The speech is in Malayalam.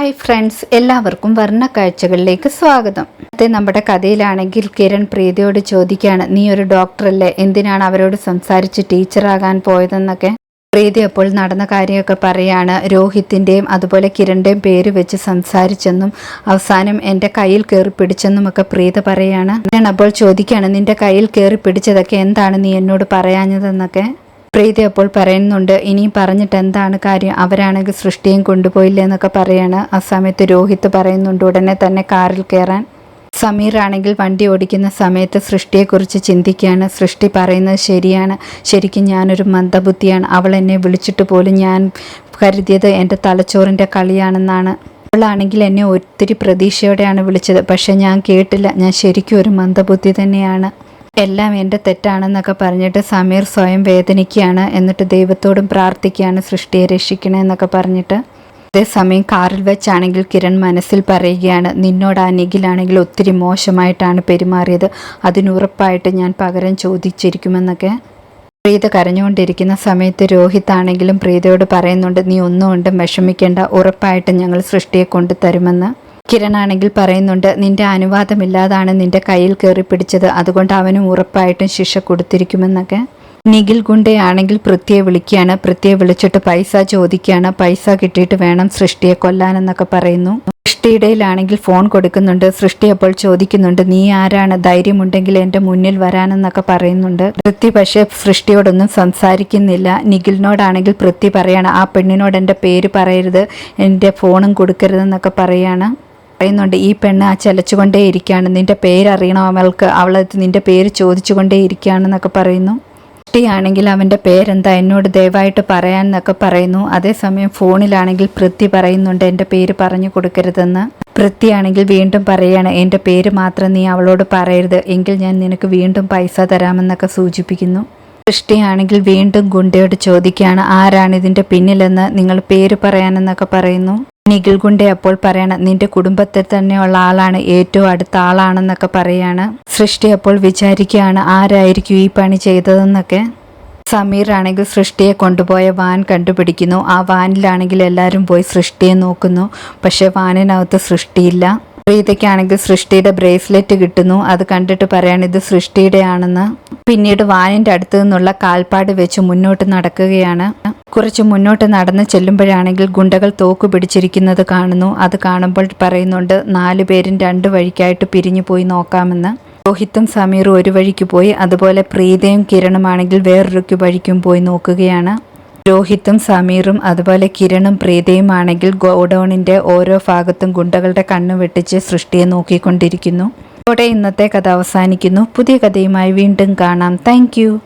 ഹായ് ഫ്രണ്ട്സ് എല്ലാവർക്കും വർണ കാഴ്ചകളിലേക്ക് സ്വാഗതം. ഇന്നത്തെ നമ്മുടെ കഥയിലാണെങ്കിൽ കിരൺ പ്രീതിയോട് ചോദിക്കുകയാണ് നീ ഒരു ഡോക്ടറല്ലേ എന്തിനാണ് അവരോട് സംസാരിച്ച് ടീച്ചറാകാൻ പോയതെന്നൊക്കെ? പ്രീതി അപ്പോൾ നടന്ന കാര്യമൊക്കെ പറയാണ് രോഹിത്തിന്റെയും അതുപോലെ കിരണിന്റെയും പേര് വെച്ച് സംസാരിച്ചെന്നും അവസാനം എന്റെ കയ്യിൽ കയറി പിടിച്ചെന്നുമൊക്കെ പ്രീത പറയാണ്. ഞാൻ അപ്പോൾ ചോദിക്കുകയാണ് നിന്റെ കയ്യിൽ കയറി പിടിച്ചതൊക്കെ എന്താണ്? നീ എന്നോട് പറയാഞ്ഞതെന്നൊക്കെ? പ്രീതി അപ്പോൾ പറയുന്നുണ്ട് ഇനി പറഞ്ഞിട്ട് എന്താണ് കാര്യം? അവരാണെങ്കിൽ സൃഷ്ടിയും കൊണ്ടുപോയില്ല എന്നൊക്കെ പറയാണ്. ആ സമയത്ത് രോഹിത് പറയുന്നുണ്ട് ഉടനെ തന്നെ കാറിൽ കയറാൻ. സമീർ ആണെങ്കിൽ വണ്ടി ഓടിക്കുന്ന സമയത്ത് സൃഷ്ടിയെക്കുറിച്ച് ചിന്തിക്കുകയാണ്. സൃഷ്ടി പറയുന്നത് ശരിയാണ്. ശരിക്കും ഞാനൊരു മന്ദബുദ്ധിയാണ്. അവൾ എന്നെ വിളിച്ചിട്ട് പോലും ഞാൻ കരുതിയത് എന്റെ തലച്ചോറിന്റെ കളിയാണെന്നാണ്. അവളാണെങ്കിൽ എന്നെ ഒത്തിരി പ്രതീക്ഷയോടെയാണ് വിളിച്ചത്. പക്ഷേ ഞാൻ കേട്ടില്ല. ഞാൻ ശരിക്കും ഒരു മന്ദബുദ്ധി തന്നെയാണ്. എല്ലാം എന്റെ തെറ്റാണെന്നൊക്കെ പറഞ്ഞിട്ട് സമീർ സ്വയം വേദനിക്കുകയാണ്. എന്നിട്ട് ദൈവത്തോടും പ്രാർത്ഥിക്കുകയാണ് സൃഷ്ടിയെ രക്ഷിക്കണേ എന്നൊക്കെ പറഞ്ഞിട്ട്. അതേസമയം കാറിൽ വെച്ചാണെങ്കിൽ കിരൺ മനസ്സിൽ പറയുകയാണ് നിന്നോട് ആ നിഖിലാണെങ്കിൽ ഒത്തിരി മോശമായിട്ടാണ് പെരുമാറിയത്. അതിനുറപ്പായിട്ട് ഞാൻ പകരം ചോദിച്ചിരിക്കുമെന്നൊക്കെ. പ്രീത കരഞ്ഞുകൊണ്ടിരിക്കുന്ന സമയത്ത് രോഹിത് ആണെങ്കിലും പ്രീതയോട് പറയുന്നുണ്ട് നീ ഒന്നുകൊണ്ടും വിഷമിക്കേണ്ട. ഉറപ്പായിട്ട് ഞങ്ങൾ സൃഷ്ടിയെ കൊണ്ടുതരുമെന്ന്. കിരണാണെങ്കിൽ പറയുന്നുണ്ട് നിന്റെ അനുവാദമില്ലാതാണ് നിന്റെ കയ്യിൽ കയറി പിടിച്ചത്. അതുകൊണ്ട് അവനും ഉറപ്പായിട്ടും ശിക്ഷ കൊടുത്തിരിക്കുമെന്നൊക്കെ. നിഖിൽ ഗുണ്ടയാണെങ്കിൽ പൃഥ്വിയെ വിളിക്കുകയാണ്. പൃഥ്വിയെ വിളിച്ചിട്ട് പൈസ ചോദിക്കുകയാണ്. പൈസ കിട്ടിയിട്ട് വേണം സൃഷ്ടിയെ കൊല്ലാനെന്നൊക്കെ പറയുന്നു. സൃഷ്ടിയിടയിലാണെങ്കിൽ ഫോൺ കൊടുക്കുന്നുണ്ട്. സൃഷ്ടി അപ്പോൾ ചോദിക്കുന്നുണ്ട് നീ ആരാണ്? ധൈര്യമുണ്ടെങ്കിൽ എന്റെ മുന്നിൽ വരാനെന്നൊക്കെ പറയുന്നുണ്ട്. പൃഥ്വി പക്ഷേ സൃഷ്ടിയോടൊന്നും സംസാരിക്കുന്നില്ല. നിഖിലിനോടാണെങ്കിൽ പൃഥ്വി പറയാണ് ആ പെണ്ണിനോട് എന്റെ പേര് പറയരുത്. എന്റെ ഫോണും കൊടുക്കരുതെന്നൊക്കെ പറയാണ്. പറയുന്നുണ്ട് ഈ പെണ്ണ് ആ ചലച്ചുകൊണ്ടേ ഇരിക്കുകയാണ് നിന്റെ പേരറിയണം അവൾക്ക്? അവളത് നിന്റെ പേര് ചോദിച്ചുകൊണ്ടേ ഇരിക്കുകയാണെന്നൊക്കെ പറയുന്നു. കുട്ടിയാണെങ്കിൽ അവന്റെ പേരെന്താ? എന്നോട് ദയവായിട്ട് പറയാൻ എന്നൊക്കെ പറയുന്നു. അതേസമയം ഫോണിലാണെങ്കിൽ പൃഥ്വി പറയുന്നുണ്ട് എന്റെ പേര് പറഞ്ഞു കൊടുക്കരുതെന്ന്. പൃഥ്വിയാണെങ്കിൽ വീണ്ടും പറയാണ് എന്റെ പേര് മാത്രം നീ അവളോട് പറയരുത്. എങ്കിൽ ഞാൻ നിനക്ക് വീണ്ടും പൈസ തരാമെന്നൊക്കെ സൂചിപ്പിക്കുന്നു. സൃഷ്ടിയാണെങ്കിൽ വീണ്ടും ഗുണ്ടയോട് ചോദിക്കുകയാണ് ആരാണ് ഇതിന്റെ പിന്നിലെന്ന്? നിങ്ങൾ പേര് പറയാനെന്നൊക്കെ പറയുന്നു. നിഖിൽ ഗുണ്ടെ അപ്പോൾ പറയണം നിന്റെ കുടുംബത്തിൽ തന്നെയുള്ള ആളാണ് ഏറ്റവും അടുത്ത ആളാണെന്നൊക്കെ പറയാണ്. സൃഷ്ടി അപ്പോൾ വിചാരിക്കുകയാണ് ആരായിരിക്കും ഈ പണി ചെയ്തതെന്നൊക്കെ. സമീർ ആണെങ്കിൽ സൃഷ്ടിയെ കൊണ്ടുപോയ വാൻ കണ്ടുപിടിക്കുന്നു. ആ വാനിലാണെങ്കിൽ എല്ലാവരും പോയി സൃഷ്ടിയെ നോക്കുന്നു. പക്ഷെ വാനിനകത്ത് സൃഷ്ടിയില്ല. പ്രീതയ്ക്കാണെങ്കിൽ സൃഷ്ടിയുടെ ബ്രേസ്ലെറ്റ് കിട്ടുന്നു. അത് കണ്ടിട്ട് പറയാണ് ഇത് സൃഷ്ടിയുടെ ആണെന്ന് പിന്നീട് വാനിന്റെ അടുത്ത് നിന്നുള്ള കാൽപ്പാട് വെച്ച് മുന്നോട്ട് നടക്കുകയാണ്. കുറച്ച് മുന്നോട്ട് നടന്ന് ചെല്ലുമ്പോഴാണെങ്കിൽ ഗുണ്ടകൾ തോക്ക് പിടിച്ചിരിക്കുന്നത് കാണുന്നു. അത് കാണുമ്പോൾ പറയുന്നുണ്ട് നാലു പേരും രണ്ട് വഴിക്കായിട്ട് പിരിഞ്ഞു പോയി നോക്കാമെന്ന്. രോഹിത്തും സമീറും ഒരു വഴിക്ക് പോയി. അതുപോലെ പ്രീതയും കിരണുമാണെങ്കിൽ വേറൊരു വഴിക്കും പോയി നോക്കുകയാണ്. രോഹിത്തും സമീറും അതുപോലെ കിരണും പ്രീതയും ആണെങ്കിൽ ഗോഡൌണിന്റെ ഓരോ ഭാഗത്തും ഗുണ്ടകളുടെ കണ്ണു വെട്ടിച്ച് സൃഷ്ടിയെ നോക്കിക്കൊണ്ടിരിക്കുന്നു. ഇതോടെ ഇന്നത്തെ കഥ അവസാനിക്കുന്നു. പുതിയ കഥയുമായി വീണ്ടും കാണാം. താങ്ക്